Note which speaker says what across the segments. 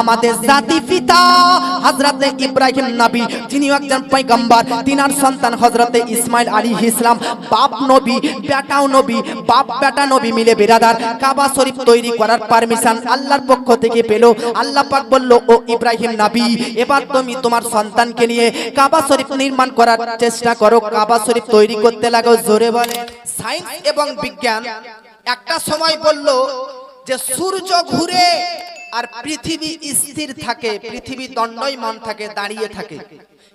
Speaker 1: আমাদের জাতি পিতা, হযরতে ইব্রাহিম নবী যিনি একজন পয়গম্বর। তিনার সন্তান হযরতে ইসমাইল আলী ইসলাম বাপ নবী, বেটাও নবী, বাপ, বেটা নবী মিলে বিরাদার। কাবা শরীফ তৈরি করার পারমিশন আল্লাহর পক্ষ থেকে পেল। আল্লাহ পাক বলল, ও ইব্রাহিম নবী, এবার তুমি তোমার সন্তানকে নিয়ে কাবা শরীফ নির্মাণ করার চেষ্টা করো। কাবা শরীফ তৈরি করতে লাগো। জোরে বলে। সায়েন্স এবং বিজ্ঞান একটা সময় বলল যে, সূর্য ঘুরে আর পৃথিবী স্থির থাকে, পৃথিবী মন থাকে, দাঁড়িয়ে থাকে।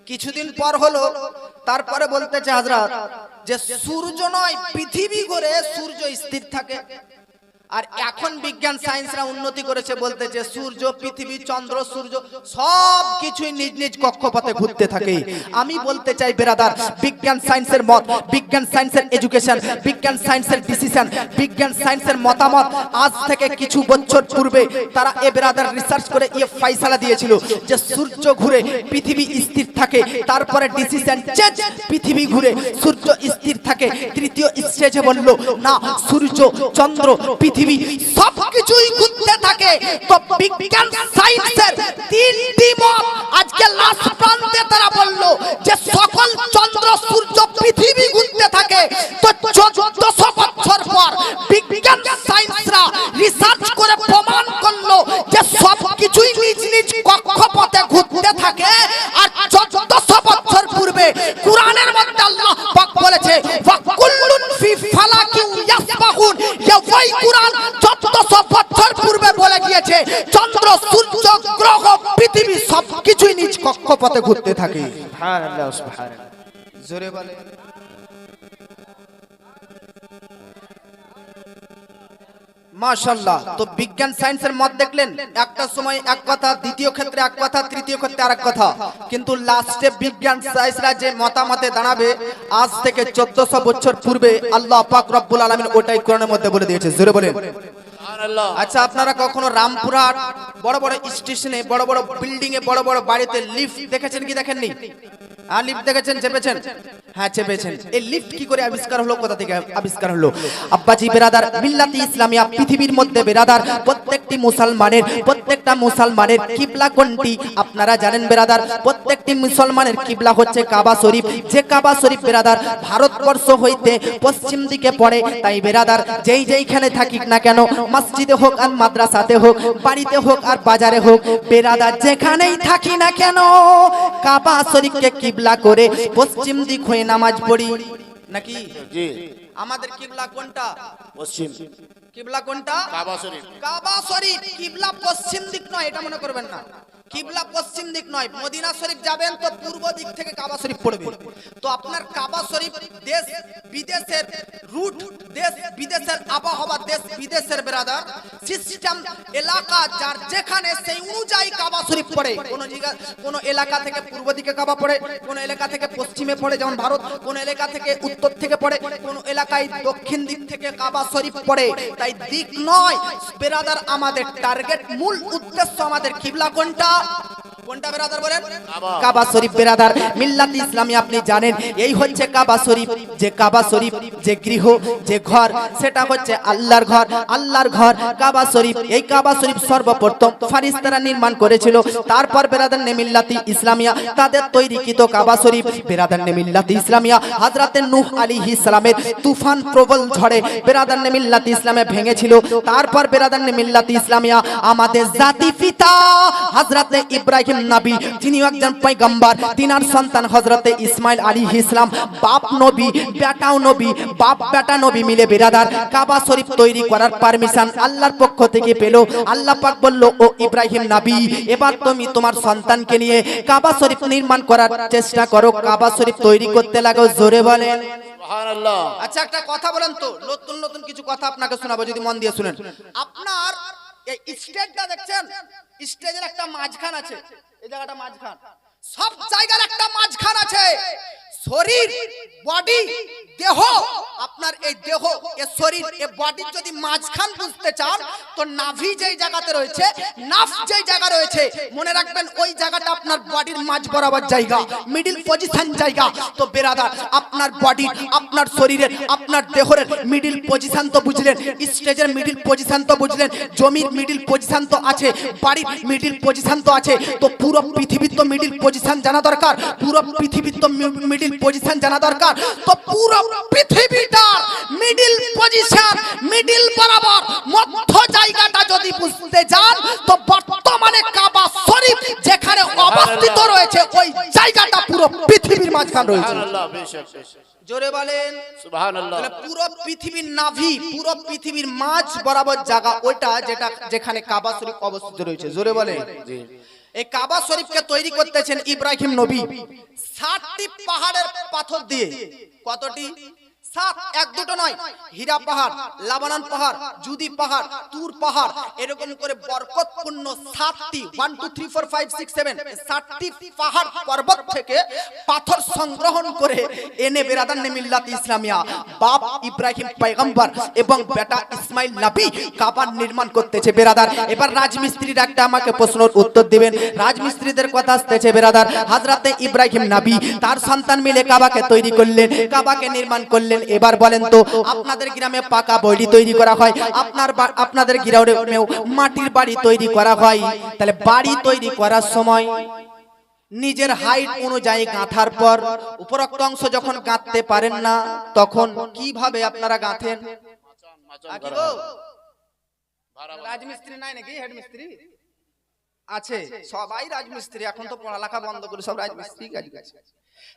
Speaker 1: কিছুদিন পর হলো, তারপরে বলতেছে হাজরাত যে সূর্য নয়, পৃথিবী করে সূর্য স্থির থাকে। আর এখন বিজ্ঞান সায়েন্সরা উন্নতি করেছে বলতে যে সূর্য পৃথিবী চন্দ্র সূর্য সব কিছুই নিজ নিজ কক্ষপথে ঘুরতে থাকে। আমি বলতে চাই বেরাদার বিজ্ঞান সায়েন্সের মত বিজ্ঞান সায়েন্সের এডুকেশন বিজ্ঞান সায়েন্সের ডিসিশন বিজ্ঞান সায়েন্সের মতামত আজ থেকে কিছু বছর পূর্বে তারা এ বেরাদার রিসার্চ করে ইয়ে ফাইসালা দিয়েছিল যে সূর্য ঘুরে পৃথিবী স্থির থাকে তারপরে ডিসিশন চেঞ্জ পৃথিবী ঘুরে সূর্য স্থির থাকে তৃতীয় স্টেজে বলল না সূর্য চন্দ্র পৃথিবী সব কিছুই ঘুরতে থাকে। তো বিজ্ঞান সায়েন্সের তিনটি মত আজকে লাস্ট প্রান্তে তারা বলল যে সকল চন্দ্র, সূর্য, পৃথিবী কক্ষপথে ঘুরতে থাকে। জোরে বলে মাশাল্লাহ তো বিজ্ঞান সায়েন্সের মত দেখলেন একটা সময় এক কথা দ্বিতীয় ক্ষেত্রে এক কথা তৃতীয় ক্ষেত্রে আরেক কথা। কিন্তু লাস্টে বিজ্ঞান সায়েন্সরা যে মতামতে দাঁড়াবে আজ থেকে চোদ্দশো বছর পূর্বে আল্লাহ পাক রব্বুল আলামিন ওটাই কোরআনের মধ্যে বলে দিয়েছে। জোরে বলেন। আচ্ছা আপনারা কখনো রামপুরহাট বড় বড় স্টেশনে, বড় বড় বিল্ডিং এ বড় বড় বাড়িতে লিফ্ট দেখেছেন কি দেখেননি? হ্যাঁ লিফট দেখেছেন, চেপেছেন? হ্যাঁ চেপেছেন। এই লিফট কি করে আবিষ্কার হলো, কোথা থেকে আবিষ্কার হলো? আব্বাজি বেরাদার মিল্লাতি ইসলামিয়া পৃথিবীর মধ্যে বেরাদার প্রত্যেকটি মুসলমানের প্রত্যেকটা মুসলমানের কিবলা কোনটি? আপনারা জানেন বেরাদার প্রত্যেকটি মুসলমানের কিবলা হচ্ছে কাবা শরীফ। যে কাবা শরীফ বেরাদার ভারতবর্ষ হইতে পশ্চিম দিকে পড়ে তাই বেরাদার যেই যেইখানে থাকি না কেন মসজিদে হোক আর মাদ্রাসাতে হোক বাড়িতে হোক আর বাজারে হোক বেরাদার যেখানেই থাকি না কেন কাবা শরীফকে কিবলা করে পশ্চিম দিক হয়ে নামাজ পড়ি। নাকি?
Speaker 2: জি।
Speaker 1: আমাদের কিবলা কোনটা?
Speaker 2: পশ্চিম।
Speaker 1: কিবলা কোনটা?
Speaker 2: কাবা শরীফ।
Speaker 1: কাবা শরীফ। কিবলা পশ্চিম দিক নয় এটা মনে করবেন না। কিবলা পশ্চিম দিক নয়, মদিনা শরীফ যাবেন তো পূর্ব দিক থেকে কাবা শরীফ পড়বে। তো আপনার কাবা শরীফ দেশ বিদেশের রুট দেশ বিদেশের আবহাওয়া, দেশ বিদেশের বেরাদার সিস্টেম এলাকা যার যেখানে সেই অনুযায়ী কাবা শরীফ পড়ে। কোন কোন এলাকা থেকে পূর্ব দিকে কাবা পড়ে, কোন এলাকা থেকে পশ্চিমে পড়ে, যেমন ভারত, কোন এলাকা থেকে উত্তর থেকে পড়ে, কোন এলাকায় দক্ষিণ দিক থেকে কাবা শরীফ পড়ে। তাই দিক নয় বেরাদার আমাদের টার্গেট মূল উদ্দেশ্য আমাদের কিবলা কোনটা? stop. কোনটা বেরাদার বলেন? কাবা। শরীফ বেরাদার মিল্লাত ইসলামী আপনি জানেন এই হচ্ছে কাবা শরীফ যে কাবা শরীফ যে গৃহ যে ঘর সেটা হচ্ছে আল্লাহর ঘর আল্লাহর ঘর কাবা শরীফ এই কাবা শরীফ সর্বপ্রথম ফারিস্তারা নির্মাণ করেছিল তারপর বেরাদার ইসলামিয়া তাদের তৈরিকৃত কাবা শরীফ বেরাদার ইসলামিয়া হাজরাতে নূহ আলাইহিস সালামের তুফান প্রবল ঝড়ে বেরাদার ইসলামে ভেঙেছিল তারপর বেরাদার নেমিল্লাতি ইসলামিয়া আমাদের জাতি পিতা হাজরাতে ইব্রাহিম নবী যিনি একজন পয়গম্বর। তিনার সন্তান হযরতে ইসমাইল আলাইহিস ইসলাম বাপ নবী বেটাও নবী বাপ বেটা নবী মিলে বেরাদার কাবা শরীফ তৈরি করার পারমিশন আল্লাহর পক্ষ থেকে পেল। আল্লাহ পাক বলল ও ইব্রাহিম নবী এবার তুমি তোমার সন্তানকে নিয়ে কাবা শরীফ নির্মাণ করার চেষ্টা করো। কাবা শরীফ তৈরি করতে লাগো জোরে বলেন।
Speaker 2: সুবহানাল্লাহ।
Speaker 1: আচ্ছা একটা কথা বলেন তো নতুন নতুন কিছু কথা আপনাকে শোনাবো যদি মন দিয়ে শুনেন। আপনার এই স্টেজটা দেখছেন? স্টেজের একটা মাঝখান আছে। এই জায়গাটা মাঝখান। সব জায়গার একটা মাঝখান আছে। শরীর বডি দেহ। আপনার এই দেহ, এ শরীর, এ বডির যদি মাঝখান বুঝতে চান, তো নাভি যেই জায়গাতে রয়েছে, নাফ যেই জায়গা রয়েছে, মনে রাখবেন ওই জায়গাটা আপনার বডির মাঝ বরাবর জায়গা মিডিল পজিশন জায়গা। তো বেরাদার, আপনার বডি আপনার শরীরের, আপনার দেহের মিডিল পজিশন তো বুঝলেন, স্টেজের মিডিল পজিশন তো বুঝলেন, জমির মিডিল পজিশন তো আছে, বাড়ির মিডিল পজিশন তো আছে। তো পুরো পৃথিবীর তো মিডিল পজিশন জানা দরকার, পুরো পৃথিবীর তো মিডিল পজিশন জানা দরকার। তো পুরো পৃথিবীটার মিডিল পজিশন মিডিল বরাবর মধ্য জায়গাটা যদি বুঝতে যান তো বর্তমানে কাবা শরীফ যেখানে অবস্থিত রয়েছে ওই জায়গাটা পুরো পৃথিবীর মাঝখান রয়েছে। জোরে বলেন।
Speaker 2: সুবহানাল্লাহ।
Speaker 1: তাহলে পুরো পৃথিবীর নাভি পুরো পৃথিবীর মাঝ বরাবর জায়গা ওইটা যেটা যেখানে কাবা শরীফ অবস্থিত রয়েছে। জোরে বলেন।
Speaker 2: জি।
Speaker 1: এই কাবা শরীফকে তৈরি করতেছেন ইব্রাহিম নবী। ষাটটি পাহাড়ের পাথর দিয়ে। কতটি? সাত, এক দুটো নয়। হীরা পাহাড়, লাবানান পাহাড়, জুদি পাহাড়, তুর পাহাড়, এরকম করে বরকতপূর্ণ সাতটি one two three four five six seven সাতটি পাহাড় পর্বত থেকে পাথর সংগ্রহণ করে এনে বেরাদান ইসলামিয়া। বাপ ইব্রাহিম এবং বেটা ইসমাইল নবী কাবার নির্মাণ করতেছে বেরাদার। এবার রাজমিস্ত্রির একটা আমাকে প্রশ্নের উত্তর দিবেন। রাজমিস্ত্রিদের কথা আসতেছে বেরাদার। হাজরাতে ইব্রাহিম নবী তার সন্তান মিলে কাবাকে তৈরি করলেন, কাবাকে নির্মাণ করলেন। এবার বলেন তো, আপনাদের গ্রামে পাকা বডি তৈরি করা হয়, আপনার আপনাদের গ্রামেও মাটির বাড়ি তৈরি করা হয়। তাহলে বাড়ি তৈরি করার সময় নিজের হাইট অনুযায়ী গাঁথার পর উপরোক্ত অংশ যখন গাঁথতে পারেন না, তখন কীভাবে আপনারা গাঁথেন? আছে। সবাই রাজমিস্ত্রি, এখন তো পড়ালেখা বন্ধ করে সব রাজমিস্ত্রি কাজ করছে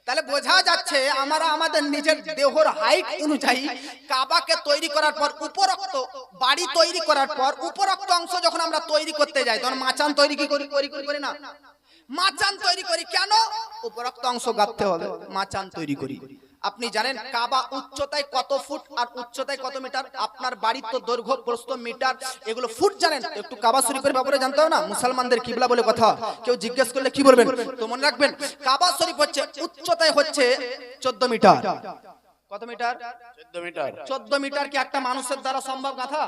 Speaker 1: তাহলে বোঝা যাচ্ছে আমরা আমাদের নিজের দেহর হাইট অনুযায়ী কাবাকে তৈরি করার পর, উপরক্ত বাড়ি তৈরি করার পর, উপরক্ত অংশ যখন আমরা তৈরি করতে যাই তখন মাচান তৈরি কি করি করি করি না। মাচান তৈরি করি কেন? উপরক্ত অংশ গাঁথতে হবে, মাচান তৈরি করি। আপনি জানেন কাবা উচ্চতায় কত ফুট আর উচ্চতায় কত মিটার? আপনার বাড়ির তো দৈর্ঘ্য, প্রস্থ, মিটার, এগুলো ফুট জানেন। একটু কাবা শরীফের ব্যাপারে জানতে হবে না? মুসলমানদের কিবলা বলে কথা। কেউ জিজ্ঞেস করলে কি বলবেন? তো মনে রাখবেন, কাবা শরীফ হচ্ছে, উচ্চতায় হচ্ছে চোদ্দ মিটার। কত মিটার?
Speaker 2: 14 মিটার।
Speaker 1: চোদ্দ মিটার কি একটা মানুষের দ্বারা সম্ভব গাথা?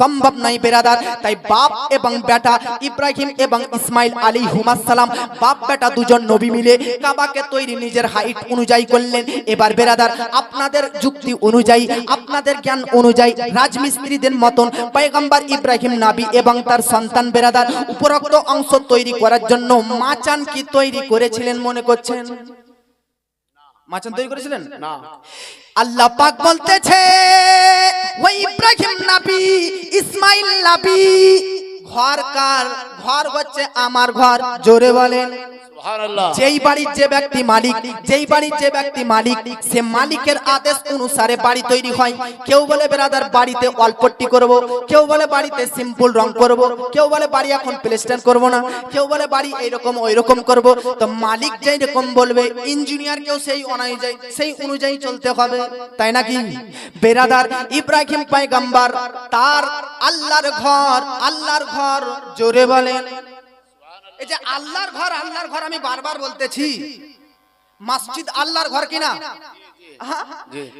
Speaker 1: সম্ভব নাই বেরাদার। তাই বাপ এবং বেটা ইব্রাহিম এবং ইসমাইল আলী সালাম বাপ বেটা দুজন নবী মিলে কাবাকে তৈরি নিজের হাইট অনুযায়ী করলেন। এবার বেরাদার আপনাদের যুক্তি অনুযায়ী আপনাদের জ্ঞান অনুযায়ী রাজমিস্ত্রিদের মতন পয়গম্বর ইব্রাহিম নাবি এবং তার সন্তান বেরাদার উপরোক্ত অংশ তৈরি করার জন্য মাচান কি তৈরি করেছিলেন মনে করছেন? মাচান তৈরি করেছিলেন?
Speaker 2: না।
Speaker 1: আল্লাহ পাক বলতেছে ওই ইব্রাহিম নবী ইসমাইল নবী ঘর কার ঘর হচ্ছে আমার ঘর। জোরে বলেন। যেই বাড়ির যে ব্যক্তি মালিক, যেই বাড়ির যে ব্যক্তি মালিক, সে মালিকের আদেশ অনুসারে বাড়ি তৈরি হয়। কেউ বলে, বেরাদার, বাড়িতে অল্পট্টি করব। কেউ বলে, বাড়িতে সিম্পল রং করব। কেউ বলে, বাড়ি এখন প্লেস্টার করব না। কেউ বলে, বাড়ি এইরকম ওই রকম করব। তো মালিক যেই রকম বলবে, ইঞ্জিনিয়ার কেউ সেই অনুযায়ী সেই অনুযায়ী চলতে হবে। তাই নাকি? বেরাদার ইব্রাহিম পায়গাম্বার তার আল্লাহর ঘর আল্লাহর ঘর জোরে বলেন এই যে আল্লাহর ঘর আল্লাহর ঘর আমি বারবার বলতেছি। মসজিদ আল্লাহর ঘর কিনা?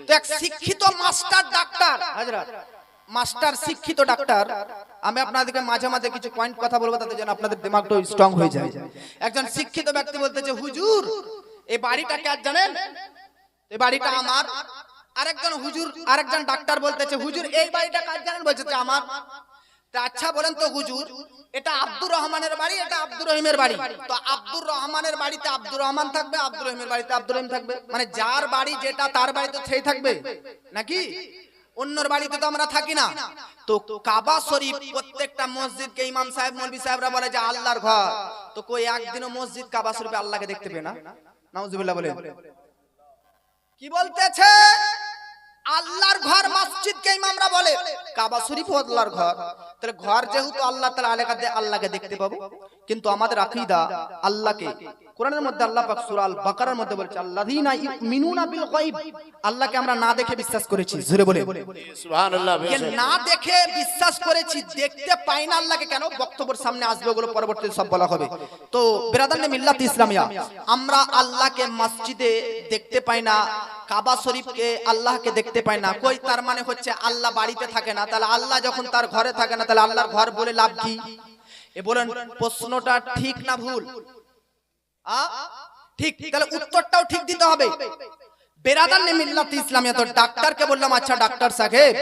Speaker 1: তো এক শিক্ষিত মাস্টার ডাক্তার। হাজরাত মাস্টার শিক্ষিত ডাক্তার। আমি আপনাদেরকে মাঝে মাঝে কিছু পয়েন্ট কথা বলব তাতে যেন আপনাদের দিমাগটা স্ট্রং হয়ে যায়। একজন শিক্ষিত ব্যক্তি বলতেছে হুজুর এই বাড়িটা কে জানেন? এই বাড়িটা আমার। আরেকজন হুজুর আরেকজন ডাক্তার বলতেছে হুজুর এই বাড়িটা কার জানেন? বলছে যে আমার। তা আচ্ছা বলেন তো হুজুর, এটা আব্দুর রহমানের বাড়ি, এটা আব্দুর রহিমের বাড়ি? তো আব্দুর রহমানের বাড়িতে আব্দুর রহমান থাকবে, আব্দুর রহিমের বাড়িতে আব্দুর রহিম থাকবে? মানে যার বাড়ি যেটা, তার বাড়িতে সেই থাকবে? নাকি? অন্যর বাড়িতে তো আমরা থাকি না। তো কাবা শরীফ, প্রত্যেকটা মসজিদকে ইমাম সাহেব, মৌলভী সাহেবরা বলে যে আল্লাহর ঘর। তো কই একদিনও মসজিদ কাবা শরীফে আল্লাহকে দেখতে পেয়ে না? নাউজুবিল্লাহ বলে কি বলতেছে? আল্লাহর ঘর, মসজিদকে ইমামরা বলে। কাবা শরীফ আল্লাহর ঘর। তাহলে ঘর যেহেতু আল্লাহ তাআলা আলেকাতে আল্লাহকে দেখতে পাবো, কিন্তু আমাদের আকীদা আল্লাহকে কোরআনের মধ্যে আল্লাহ পাক সূরা আল বাকারার মধ্যে বলছে আল্লাযীনা ইউমিনুনা বিল গায়ব আল্লাহকে আমরা না দেখে বিশ্বাস করেছি জোরে বলে
Speaker 2: সুবহানাল্লাহ
Speaker 1: যে না দেখে বিশ্বাস করেছি দেখতে পাই না আল্লাহকে কেন বক্তব্যের সামনে আসবে ওগুলো পরবর্তীতে সব বলা হবে। তো বেরাদান মিল্লাত ইসলামিয়া আমরা আল্লাহকে মসজিদে দেখতে পাই না কাবা শরীফকে আল্লাহকে দেখতে পাই না। কই তার মানে হচ্ছে আল্লাহ বাড়িতে থাকে না তাহলে আল্লাহ যখন তার ঘরে থাকে না তাহলে আল্লাহর ঘর বলে লাভ কি? এ বলেন প্রশ্নটা ঠিক না ভুল? ঠিক তাহলে উত্তরটাও ঠিক দিতে হবে। বেরাদান নে মিল্লাত ইসলামিয়া তো ডাক্তারকে বললাম আচ্ছা ডাক্তার সাহেব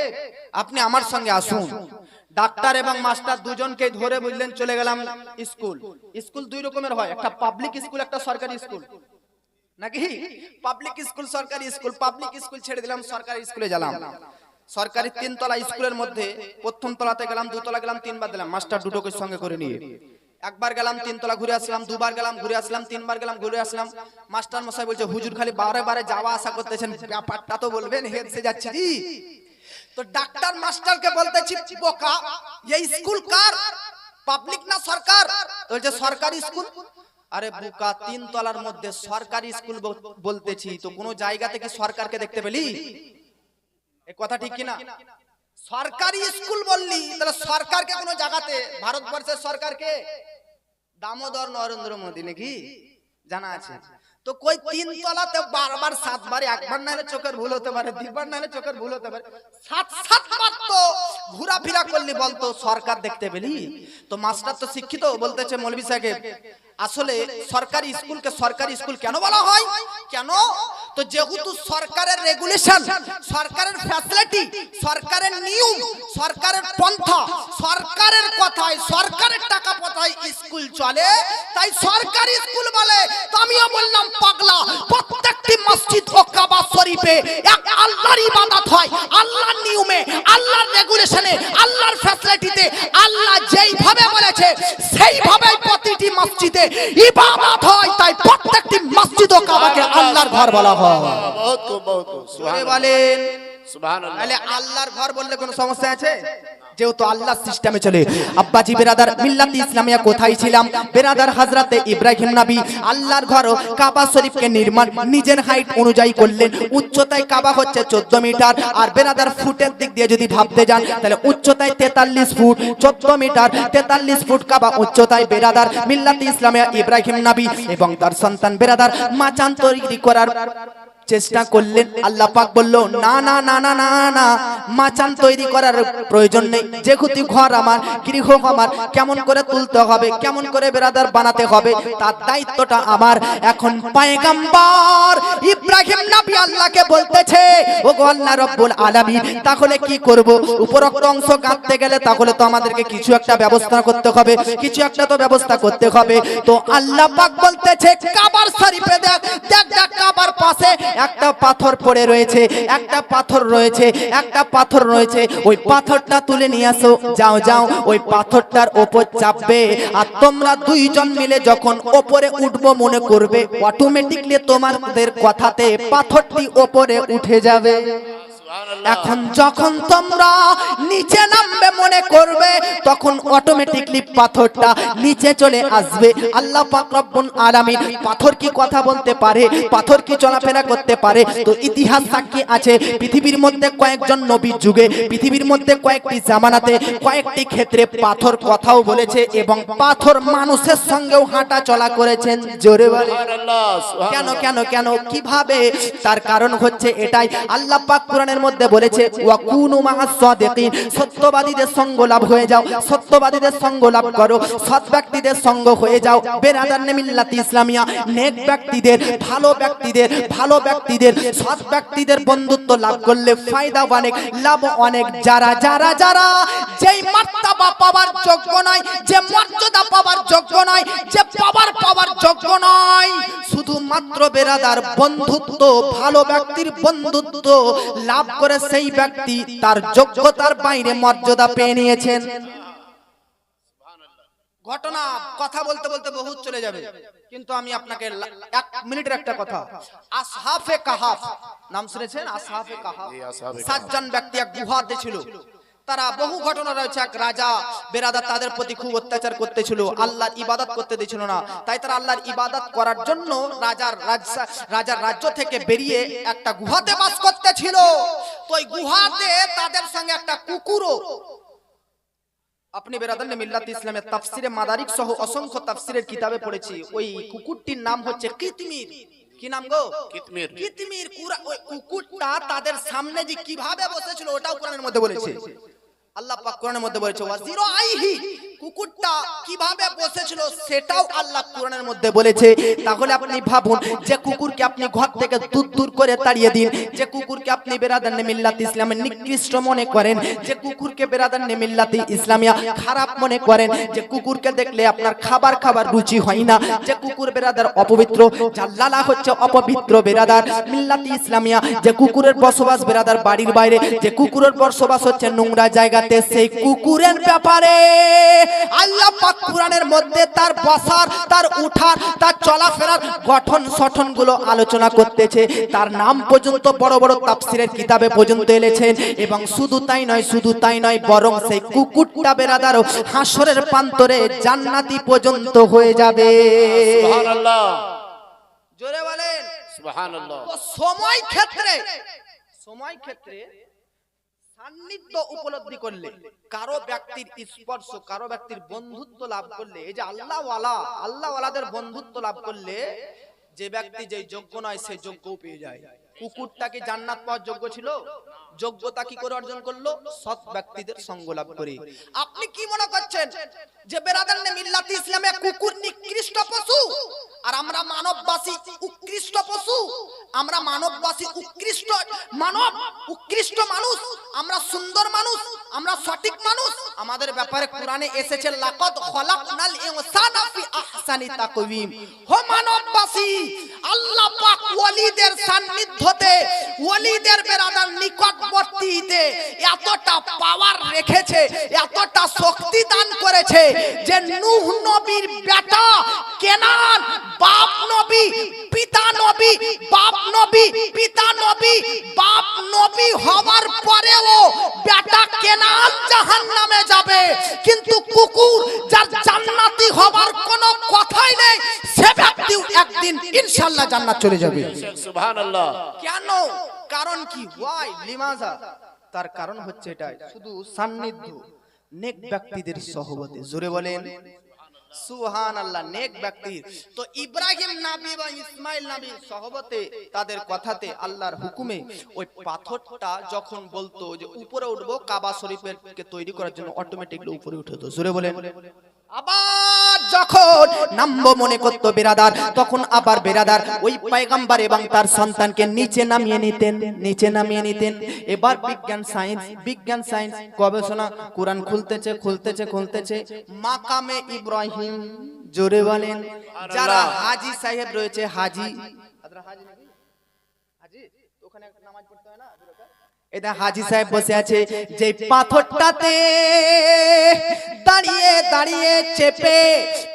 Speaker 1: আপনি আমার সঙ্গে আসুন। ডাক্তার এবং মাস্টার দুজনকে ধরে বুঝলেন চলে গেলাম স্কুল। স্কুল। দুই রকমের হয় একটা পাবলিক স্কুল একটা সরকারি স্কুল। নাকি? পাবলিক স্কুল সরকারি স্কুল পাবলিক স্কুল ছেড়ে দিলাম সরকারি স্কুলে গেলাম। সরকারি তিনতলা স্কুলের মধ্যে প্রথম তলাতে গেলাম দুতলা গেলাম তিনবার দিলাম। মাস্টার দুটোকে সঙ্গে করে নিয়ে। একবার গেলাম, তিনতলা ঘুরে আসলাম, দুবার গেলাম, ঘুরে আসলাম, তিনবার গেলাম, ঘুরে আসলাম। মাস্টার মশাই বলছে, হুজুর খালি বারে বারে যাওয়া আসা করতেছেন, ব্যাপারটা তো বলবেন সে যাচ্ছে জি তো ডাক্তার মাস্টারকে বলতেছি, বোকা, এই স্কুল কার? পাবলিক না সরকার? বলছে, সরকারি স্কুল? আরে বোকা তিন তলার মধ্যে সরকারি স্কুল বলতেছি, তো কোনো জায়গা থেকে সরকারকে দেখতে পেলি? এ কথা ঠিক কিনা? সরকারি স্কুল বললি, তাহলে সরকারকে কোনো জায়গাতে, ভারতবর্ষের সরকারকে? দামোদর নরেন্দ্র মোদী নাকি? জানা আছে। তো কই তিন তলাতে বারবার সাতবার একবার নাহলে চোখের ভুল হতে পারে দুইবার নাহলে চোখের ভুল হতে পারে। সাত সাতবার তো ঘোরাফেরা করলি বলতো সরকার দেখতে পেলি? তো মাস্টার তো শিক্ষিত বলতেছে মলবি সাহেব আসলে সরকারি স্কুলকে সরকারি স্কুল কেন বলা হয়? কেন? তো যেহেতু সরকারের রেগুলেশন সরকারের ফ্যাসিলিটি সরকারের নিয়ম সরকারের পন্থা সরকারের কথায় সরকারের টাকা পয়সায় স্কুল চলে। তাই সরকারি স্কুল বলে তো আমিও বললাম পাগলা প্রত্যেকটি মসজিদ ও কাবা শরীফে এক আল্লাহর ইবাদত হয়। আল্লাহর নিয়মে আল্লাহর রেগুলেশনে আল্লাহর ফ্যাসিলিটিতে আল্লাহ যেইভাবে বলেছে সেইভাবে মসজিদে ইবাদত হয় তাই প্রত্যেকটি মসজিদ ও কাবাকে আল্লাহর ঘর বলা হয়
Speaker 2: বহুত খুব বহুত। সুবহানাল্লাহ
Speaker 1: বলেন
Speaker 2: সুবহানাল্লাহ
Speaker 1: তাহলে আল্লাহর ঘর বললে কোনো সমস্যা আছে যেহেতু আল্লাহ সিস্টেমে চলে, আব্বাজি বেরাদার মিল্লাত ইসলামিয়া কোথায় ছিলাম? বেরাদার হাজরাতে ইব্রাহিম নবী আল্লাহর ঘর কাবা শরীফকে নির্মাণ নিজের হাইট অনুযায়ী করলেন। উচ্চতায় কাবা হচ্ছে 14 মিটার, আর বেরাদার ফুটের দিক দিয়ে যদি ভাবতে যান, তাহলে উচ্চতায় 43 ফুট 14 মিটার 43 ফুট কাবা উচ্চতায় বেরাদার মিল্লাত ইসলামিয়া ইব্রাহিম নবী এবং তার সন্তান বেরাদার মাচান তৈরি করার চেষ্টা করলেন, আল্লাহ পাক বলল, না না না না না না, মাচান তৈরি করার প্রয়োজন নেই। যেহেতু ঘর আমার, গৃহ আমার, কেমন করে তুলতে হবে, কেমন করে বেরাদার বানাতে হবে, তার দায়িত্বটা আমার। এখন পায়গাম্বার ইব্রাহিম নবী আল্লাহকে বলতেছে ও গো আল্লাহ রব্বুল আলামিন, তাহলে কি করব? উপরোক্ত অংশ কাটতে গেলে তাহলে তো আমাদেরকে কিছু একটা ব্যবস্থা করতে হবে, কিছু একটা তো ব্যবস্থা করতে হবে। তো আল্লাহ পাক বলতেছে, কাবার শরীফে দেখ দেখ দেখ, কাবার পাশে একটা পাথর পড়ে রয়েছে, একটা পাথর রয়েছে, একটা পাথর রয়েছে। ওই পাথরটা তুলে নিয়ে আসো, যাও যাও, ওই পাথরটার ওপর চাপবে। আর তোমরা দুইজন মিলে যখন ওপরে উঠবো মনে করবে অটোমেটিকলি তোমাদের কথাতে পাথরটি ওপরে উঠে যাবে। এখন যখন তোমরা নিচে নামবে মনে করবে তখন অটোমেটিকলি পাথরটা নিচে চলে আসবে। আল্লাহ পাক রব্বুল আলামিন পাথর কি কথা বলতে পারে? পাথর কি চলাফেরা করতে পারে? তো ইতিহাস সাক্ষী আছে পৃথিবীর মধ্যে কয়েকজন নবীর যুগে পৃথিবীর মধ্যে কয়েকটি জামানাতে কয়েকটি ক্ষেত্রে পাথর কথাও বলেছে এবং পাথর মানুষের সঙ্গেও হাঁটা চলা করেছেন। জোরে কেন কেন কেন? কীভাবে? তার কারণ হচ্ছে এটাই। আল্লাহ পাক কোরআনের মধ্যে বলেছে, ওয়াকুনু মাআস সাদিকিন সত্যবাদীদের সঙ্গ লাভ হয়ে যাও, সত্যবাদীদের সঙ্গ লাভ করো, সৎ ব্যক্তিদের সঙ্গ হয়ে যাও। বেরাদার মিল্লাত ইসলামিয়া, নেক ব্যক্তিদের, ভালো ব্যক্তিদের ভালো ব্যক্তিদের, সৎ ব্যক্তিদের বন্ধুত্ব লাভ করলে ফায়দা অনেক লাভ অনেক। যারা যারা যারা যেই মার্তাবা পাওয়ার যোগ্য নয়, যে মর্যাদা পাওয়ার যোগ্য নয়, যে পাওয়ার পাওয়ার যোগ্য নয়, শুধুমাত্র বেরাদার বন্ধুত্ব, ভালো ব্যক্তির বন্ধুত্ব লাভ করে সেই ব্যক্তি তার যোগ্যতার বাইরে মর্যাদা পেয়ে নিয়েছেন। ঘটনা কথা বলতে বলতে বহুত চলে যাবে। কিন্তু আমি আপনাকে এক মিনিটের একটা কথা। আসহাফে কাহাফ নাম শুনেছেন? আসহাফে কাহাফ। সাতজন ব্যক্তি এক গুহাতে ছিল। তারা বহু ঘটনা রয়েছে এক রাজা বেরাদার তাদের প্রতি খুব অত্যাচার করতেছিল আল্লাহর ইবাদত করতে দিছিল না। তাই তারা আল্লাহর ইবাদত করার জন্য রাজার রাজার রাজ্য থেকে বেরিয়ে একটা গুহাতে বাস করতেছিল। তো ওই গুহাতে তাদের সঙ্গে একটা কুকুরও। আপনি বেরাদান মিল্লাত ইসলামের তাফসিরে মাদারিক সহ অসংখ্য তাফসিরের কিতাবে পড়েছি। ওই কুকুরটির নাম হচ্ছে কিতমির। কি নাম গো?
Speaker 2: কিতমির।
Speaker 1: কিতমির ওই কুকুরটা তাদের সামনে যে কীভাবে বসেছিল ওটাও কোরআনের মধ্যে বলেছে। আল্লাহ পাক কোরআনের মধ্যে বলেছে ওয়াজিরু আইহি কুকুরটা কীভাবে বসেছিল সেটাও আল্লাহ কোরআনের মধ্যে বলেছে। তাহলে আপনি ভাবুন, যে কুকুরকে আপনি ঘর থেকে দূর দূর করে তাড়িয়ে দিন, যে কুকুরকে আপনি বেরাদান মিল্লাত ইসলামের নিকৃষ্ট মনে করেন, যে কুকুরকে বেরাদান মিল্লাত ইসলামিয়া খারাপ মনে করেন, যে কুকুরকে দেখলে আপনার খাবার খাবার রুচি হয় না, যে কুকুর বেরাদার অপবিত্র জাল্লালা হচ্ছে অপবিত্র বেরাদার, মিল্লাত ইসলামিয়া, যে কুকুরের বসবাস বেরাদার বাড়ির বাইরে, যে কুকুরের বসবাস হচ্ছে নোংরা জায়গাতে, সেই কুকুরের ব্যাপারে আল্লাহ পাক কোরআনের মধ্যে তার বসার তার উঠার তার চলাফেরার গঠন সঠনগুলো আলোচনা করতেছে। তার নাম পর্যন্ত বড় বড় তাফসিরের কিতাবে পর্যন্ত এনেছেন এবং শুধু তাই নয় শুধু তাই নয় বরং সেই কুকুরটা বেরাদারও হাসরের প্রান্তরে জান্নাতি পর্যন্ত হয়ে যাবে।
Speaker 2: সুবহানাল্লাহ।
Speaker 1: জোরে বলেন।
Speaker 2: সুবহানাল্লাহ।
Speaker 1: সময় ক্ষেত্রে সময় ক্ষেত্রে সান্নিধ্য উপলব্ধি করলে, কারও ব্যক্তির স্পর্শ, কারও ব্যক্তির বন্ধুত্ব লাভ করলে, এই যে আল্লাহ ওয়ালা আল্লাহ ওয়ালাদের বন্ধুত্ব লাভ করলে, যে ব্যক্তি যে যোগ্য নয়, সে যোগ্যও পেয়ে যায়। কুকুরটা কি জান্নাত পাওয়ার যোগ্য ছিল? যোগ্যতা কি করে অর্জন করল? সৎ ব্যক্তিদের সঙ্গ লাভ করে। আপনি কি মনে করছেন যে বেরাদার মিল্লাতি ইসলামে কুকুর নিকৃষ্ট পশু? আর আমরা মানববাসী উৎকৃষ্ট পশু? আমরা মানববাসী উৎকৃষ্ট মানব, উৎকৃষ্ট মানুষ? আমরা সুন্দর মানুষ? আমরা সঠিক মানুষ? আমাদের ব্যাপারে কোরআনে এসেছে, লাকাদ খলাকনাল ইনসানা ফি আহসানি তাকওয়িম। হো মানববাসী আল্লাহ পাক ওয়ালিদের সান্নিধ্যতে, ওয়ালিদের বেরাদার নিকটবর্তীতে এতটা পাওয়ার রেখেছে, এতটা শক্তি দান করেছে যে নূহ নবীর বেটা কেনান, বাপ নবী, পিতা নবী, বাপ নবী, পিতা নবী, বাপ নবী হওয়ার পরেও বেটা কেনান জাহান্নামে যাবে। কিন্তু কুকুর যার জান্নাতি হবার কোনো ব্যক্তিও একদিন ইনশাআল্লাহ জান্নাত চলে যাবে।
Speaker 2: সুবহানাল্লাহ।
Speaker 1: কেন? কারণ কি? ওয়াই লিমাজা? তার কারণ হচ্ছে এটাই শুধু সান্নিধ্য নেক ব্যক্তিদের সহবতে। জোরে বলেন। সুহান আল্লাহ নেক ব্যক্তির তো ইব্রাহিম নাবি বা ইসমাইল নাবি সহবতে তাদের কথাতে আল্লাহর হুকুমে ওই পাথরটা যখন বলতো যে উপরে উঠবো কাবা শরীফের কে তৈরি করার জন্য অটোমেটিকলি উপরে উঠে জোরে বলেন। আবার যখন নামবো মনে করতো বেরাদার তখন আবার বেরাদার ওই পায়গাম্বার এবং তার সন্তানকে নিচে নামিয়ে নিতেন নিচে নামিয়ে নিতেন এবার বিজ্ঞান সায়েন্স বিজ্ঞান সায়েন্স গবেষণা কোরআন খুলতেছে খুলতেছে খুলতেছে মাকামে ইব্রাহিম জোরে বলেন যারা হাজি সাহেব রয়েছে হাজি হাজি ওখানে নামাজ পড়তে হয় না এটা হাজি সাহেব বসে আছে যে পাথরটাতে দাঁড়িয়ে দাঁড়িয়ে চেপে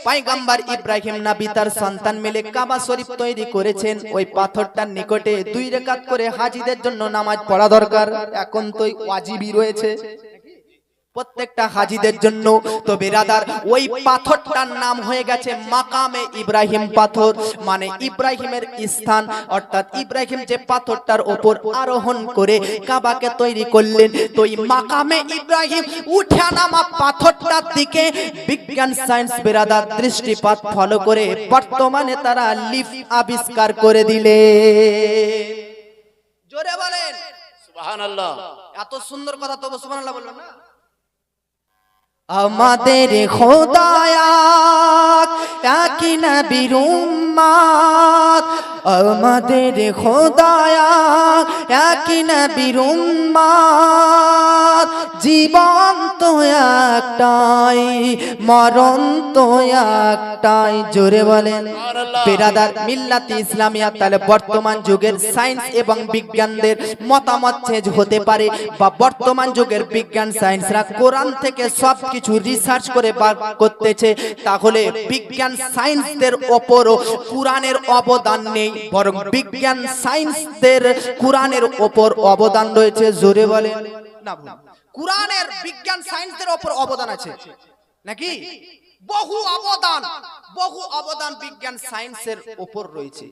Speaker 1: পাইগাম্বার ইব্রাহিম নাবি তার সন্তান মিলে কাবা শরীফ তৈরি করেছেন। ওই পাথরটার নিকটে দুই রেখাত করে হাজিদের জন্য নামাজ পড়া দরকার। এখন তো ওয়াজিবি রয়েছে। প্রত্যেকটা হাজিদের জন্য। তো বেরাদার ওই পাথরটার নাম হয়ে গেছে মাকামে ইব্রাহিম পাথর মানে ইব্রাহিমের স্থান। অর্থাৎ ইব্রাহিম যে পাথরটার ওপর আরোহণ করে কাবাকে তৈরি করলেন তো এই মাকামে ইব্রাহিম উঠে নামা পাথরটার দিকে বিজ্ঞান সায়েন্স বেরাদার দৃষ্টিপাত ফলো করে বর্তমানে তারা লিফট আবিষ্কার করে দিলে। জোরে বলেন।
Speaker 2: সুবহানাল্লাহ।
Speaker 1: এত সুন্দর কথা তবু সুবহানাল্লাহ বলবেন না? আমাদের খোদায়া একই নবীর উম্মাত আমাদের খোদায়া একই নবীর জীবন তো একটাই মরণ তো একটাই জোরে বলেন। বেরাদার মিল্লাতি ইসলামিয়া তাহলে বর্তমান যুগের সায়েন্স এবং বিজ্ঞানদের মতামত চেঞ্জ হতে পারে বা বর্তমান যুগের বিজ্ঞান সায়েন্সরা কোরআন থেকে সব কিছু রিসার্চ করে বার করতেছে তাহলে বিজ্ঞান সায়েন্স সায়েন্সদের ওপরও কোরআনের অবদান নেই, বরং বিজ্ঞান সায়েন্সদের কোরআনের ওপর অবদান রয়েছে, জোরে বলে কোরআনের বিজ্ঞান সায়েন্সদের ওপর অবদান আছে। নাকি? বহু অবদান বহু অবদান বিজ্ঞান সায়েন্সের ওপর রয়েছে।